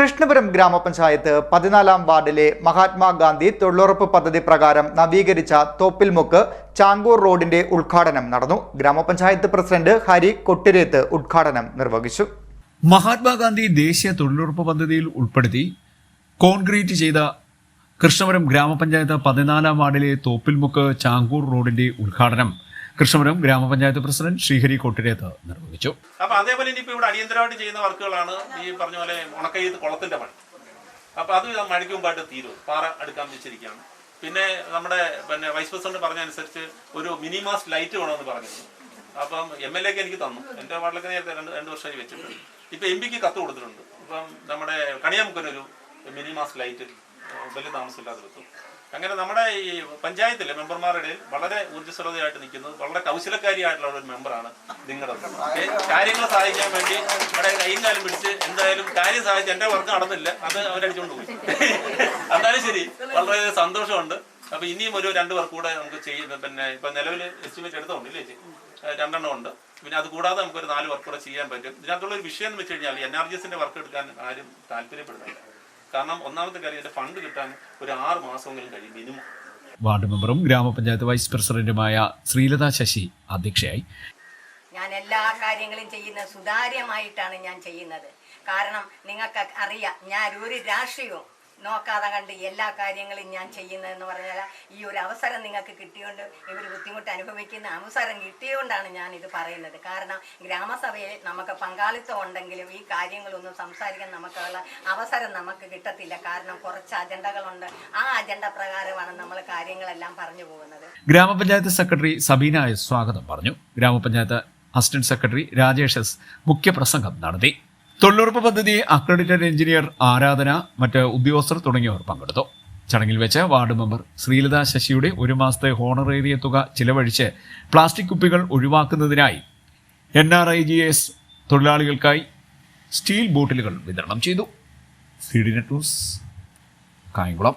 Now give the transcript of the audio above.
കൃഷ്ണപുരം ഗ്രാമപഞ്ചായത്ത് പതിനാലാം വാർഡിലെ മഹാത്മാഗാന്ധി തൊഴിലുറപ്പ് പദ്ധതി പ്രകാരം നവീകരിച്ച തോപ്പിൽമുക്ക് ചാങ്കൂർ റോഡിന്റെ ഉദ്ഘാടനം നടന്നു. ഗ്രാമപഞ്ചായത്ത് പ്രസിഡന്റ് ഹരി കൊട്ടിരേത്ത് ഉദ്ഘാടനം നിർവഹിച്ചു. മഹാത്മാഗാന്ധി ദേശീയ തൊഴിലുറപ്പ് പദ്ധതിയിൽ ഉൾപ്പെടുത്തി കോൺക്രീറ്റ് ചെയ്ത കൃഷ്ണപുരം ഗ്രാമപഞ്ചായത്ത് പതിനാലാം വാർഡിലെ തോപ്പിൽമുക്ക് ചാങ്കൂർ റോഡിന്റെ ഉദ്ഘാടനം കൃഷ്ണപുരം ഗ്രാമപഞ്ചായത്ത് പ്രസിഡന്റ് ശ്രീഹരി കൊട്ടിരേത്ത് നിർവഹിച്ചു. അപ്പൊ അതേപോലെ ഇനിയിപ്പോ ഇവിടെ അടിയന്തരമായിട്ട് ചെയ്യുന്ന വർക്കുകളാണ് ഈ പറഞ്ഞ പോലെ ഉണക്കയ്ത് കുളത്തിന്റെ പണി. അപ്പൊ അത് മഴയ്ക്ക് മുമ്പായിട്ട് തീരും പാറ അടുക്കാൻ വെച്ചിരിക്കുകയാണ്. പിന്നെ നമ്മുടെ പിന്നെ വൈസ് പ്രസിഡന്റ് പറഞ്ഞ അനുസരിച്ച് ഒരു മിനിമാസ് ലൈറ്റ് വേണമെന്ന് പറഞ്ഞിരുന്നു. അപ്പം എം എൽ എക്ക് എനിക്ക് തന്നു. എന്റെ വാർഡിലൊക്കെ നേരത്തെ രണ്ട് രണ്ട് വർഷമായി വെച്ചിട്ടുണ്ട്. ഇപ്പൊ എം പിക്ക് കത്ത് കൊടുത്തിട്ടുണ്ട്. ഇപ്പം നമ്മുടെ കണിയാമുക്കനൊരു മിനിമാസ് ലൈറ്റ് വലിയ താമസമില്ലാതെ വെക്കും അങ്ങനെ നമ്മുടെ ഈ പഞ്ചായത്തിലെ മെമ്പർമാരുടെ വളരെ ഊർജസ്വലതയായിട്ട് നിൽക്കുന്നത് വളരെ കൗശലക്കാരിയായിട്ടുള്ള ഒരു മെമ്പറാണ് നിങ്ങളുടെ കാര്യങ്ങൾ സഹായിക്കാൻ വേണ്ടി അവിടെ കൈയും കാലം പിടിച്ച് എന്തായാലും കാര്യം സഹായിച്ച് എന്റെ വർക്ക് നടന്നില്ല. അത് അവരടിച്ചുകൊണ്ട് പോയി. എന്നാലും ശരി വളരെ സന്തോഷമുണ്ട്. അപ്പൊ ഇനിയും ഒരു രണ്ട് വർക്ക് കൂടെ നമുക്ക് ചെയ്യുന്ന പിന്നെ ഇപ്പൊ നിലവിൽ എസ്റ്റിമേറ്റ് എടുത്തോണ്ട് ഇല്ലേ രണ്ടെണ്ണം ഉണ്ട്. പിന്നെ അത് കൂടാതെ നമുക്ക് ഒരു നാല് വർക്ക് കൂടെ ചെയ്യാൻ പറ്റും. ഇതിനകത്തുള്ള ഒരു വിഷയം എന്ന് വെച്ച് കഴിഞ്ഞാൽ എൻ ആർ ജി എസിന്റെ വർക്ക് എടുക്കാൻ ആരും താല്പര്യപ്പെടുന്നില്ല. കാരണം ഒന്നാമത്തെ കാര്യം എന്റെ ഫണ്ട് കിട്ടാൻ ഒരു ആറ് മാസമെങ്കിലും കഴിയും മിനിമം വാർഡ് മെമ്പറും ഗ്രാമപഞ്ചായത്ത് വൈസ് പ്രസിഡന്റുമായ ശ്രീലത ശശി അധ്യക്ഷയായി. ഞാൻ എല്ലാ കാര്യങ്ങളും ചെയ്യുന്നത് സുതാര്യമായിട്ടാണ് ഞാൻ ചെയ്യുന്നത്. കാരണം നിങ്ങൾക്ക് അറിയാം ഞാൻ ഒരു രാഷ്ട്രീയവും നോക്കാതെ കണ്ട് എല്ലാ കാര്യങ്ങളും ഞാൻ ചെയ്യുന്നതെന്ന് പറഞ്ഞാൽ ഈ ഒരു അവസരം നിങ്ങൾക്ക് കിട്ടിയോണ്ട് ഇവർ ബുദ്ധിമുട്ട് അനുഭവിക്കുന്ന അവസരം കിട്ടിയോണ്ടാണ് ഞാൻ ഇത് പറയുന്നത്. കാരണം ഗ്രാമസഭയിൽ നമുക്ക് പങ്കാളിത്തം ഉണ്ടെങ്കിലും ഈ കാര്യങ്ങളൊന്നും സംസാരിക്കാൻ നമുക്കുള്ള അവസരം നമുക്ക് കിട്ടത്തില്ല. കാരണം കുറച്ച് അജണ്ടകളുണ്ട്. ആ അജണ്ട പ്രകാരമാണ് നമ്മൾ കാര്യങ്ങളെല്ലാം പറഞ്ഞു പോകുന്നത്. ഗ്രാമപഞ്ചായത്ത് സെക്രട്ടറി സബീന സ്വാഗതം പറഞ്ഞു. ഗ്രാമപഞ്ചായത്ത് അസിസ്റ്റന്റ് സെക്രട്ടറി രാജേഷ് എസ് മുഖ്യപ്രസംഗം നടത്തി. തൊഴിലുറപ്പ് പദ്ധതി അക്രഡിറ്റഡ് എഞ്ചിനീയർ ആരാധന മറ്റ് ഉദ്യോഗസ്ഥർ തുടങ്ങിയവർ പങ്കെടുത്തു. ചടങ്ങിൽ വെച്ച് വാർഡ് മെമ്പർ ശ്രീലത ശശിയുടെ ഒരു മാസത്തെ ഹോണറേറിയ തുക ചിലവഴിച്ച് പ്ലാസ്റ്റിക് കുപ്പികൾ ഒഴിവാക്കുന്നതിനായി N R I G S തൊഴിലാളികൾക്കായി സ്റ്റീൽ ബോട്ടിലുകൾ വിതരണം ചെയ്തു. C D net news Kayamkulam.